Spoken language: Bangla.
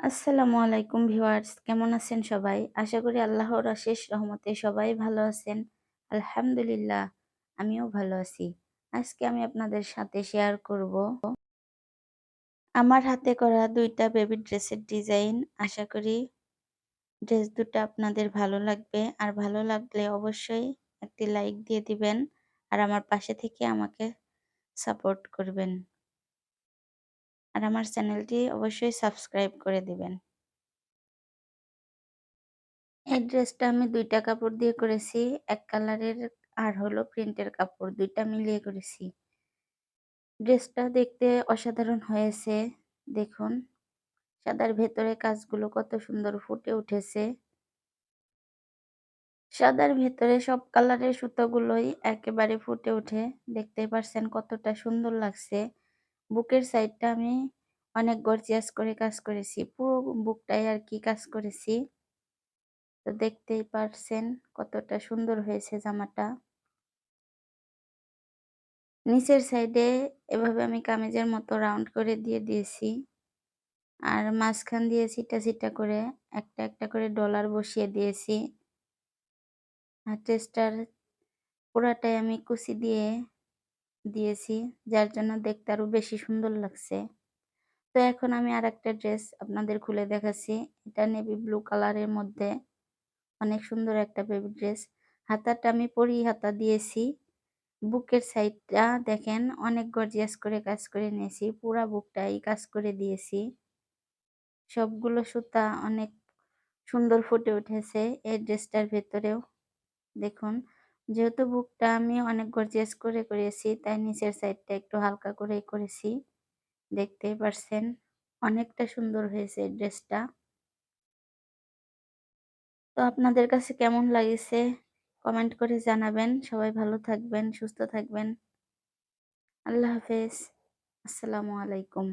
আসসালামু আলাইকুম ভিউয়ার্স, কেমন আছেন সবাই? আশা করি আল্লাহর অশেষ রহমতে সবাই ভালো আছেন। আলহামদুলিল্লাহ, আমিও ভালো আছি। আজকে আমি আপনাদের সাথে শেয়ার করব আমার হাতে করা দুইটা বেবি ড্রেসের ডিজাইন আশা করি ড্রেস দুটো আপনাদের ভালো লাগবে। আর ভালো লাগলে অবশ্যই একটি লাইক দিয়ে দিবেন। আর আমার পাশে থেকে আমাকে সাপোর্ট করবেন। আর আমার চ্যানেলটি অবশ্যই সাবস্ক্রাইব করে দিবেন। এই ড্রেসটা আমি দুইটা কাপড় দিয়ে করেছি। এক কালারের আর হলো প্রিন্টের কাপড়, দুইটা মিলিয়ে করেছি। ড্রেসটা দেখতে অসাধারণ হয়েছে। দেখুন, সাদার ভেতরে কাজগুলো কত সুন্দর ফুটে উঠেছে। সাদার ভেতরে সব কালারের সুতোগুলোই একেবারে ফুটে উঠে দেখতে পারছেন কতটা সুন্দর লাগছে। বুকের সাইডটা আমি অনেক গর্জিয়াস করে কাজ করেছি, পুরো বুকটাই আর কি কাজ করেছি। তো দেখতেই পারছেন কতটা সুন্দর হয়েছে জামাটা। নিচের সাইডে এভাবে আমি কামিজের মতো রাউন্ড করে দিয়ে দিয়েছি আর মাঝখান দিয়ে সিটা সিটা করে একটা একটা করে ডলার বসিয়ে দিয়েছি। আর টেস্টার পুরাটাই আমি কুচি দিয়ে দিয়েছি, যার জন্য দেখতে আরও বেশি সুন্দর লাগছে। তো এখন আমি আর একটা ড্রেস আপনাদের খুলে দেখাচ্ছি। এটা নেভি ব্লু কালারের মধ্যে। অনেক সুন্দর একটা বেবি ড্রেস। হাতাটা আমি পরি হাতা দিয়েছি। বুকের সাইডটা দেখেন, অনেক গর্জিয়াস করে কাজ করে নিয়েছি। পুরা বুকটাই কাজ করে দিয়েছি। সবগুলো সুতা অনেক সুন্দর ফুটে উঠেছে এই ড্রেসটার ভেতরেও। দেখুন যেহেতু বুকটা আমি অনেক গর্জিয়াস করে করেছি, তাই নিচের সাইডটা একটু হালকা করে করেছি। দেখতেই পারছেন অনেকটা সুন্দর হয়েছে ড্রেসটা তো আপনাদের কাছে কেমন লাগেছে কমেন্ট করে জানাবেন। সবাই ভালো থাকবেন, সুস্থ থাকবেন। আল্লাহ হাফেজ। আসসালামু আলাইকুম।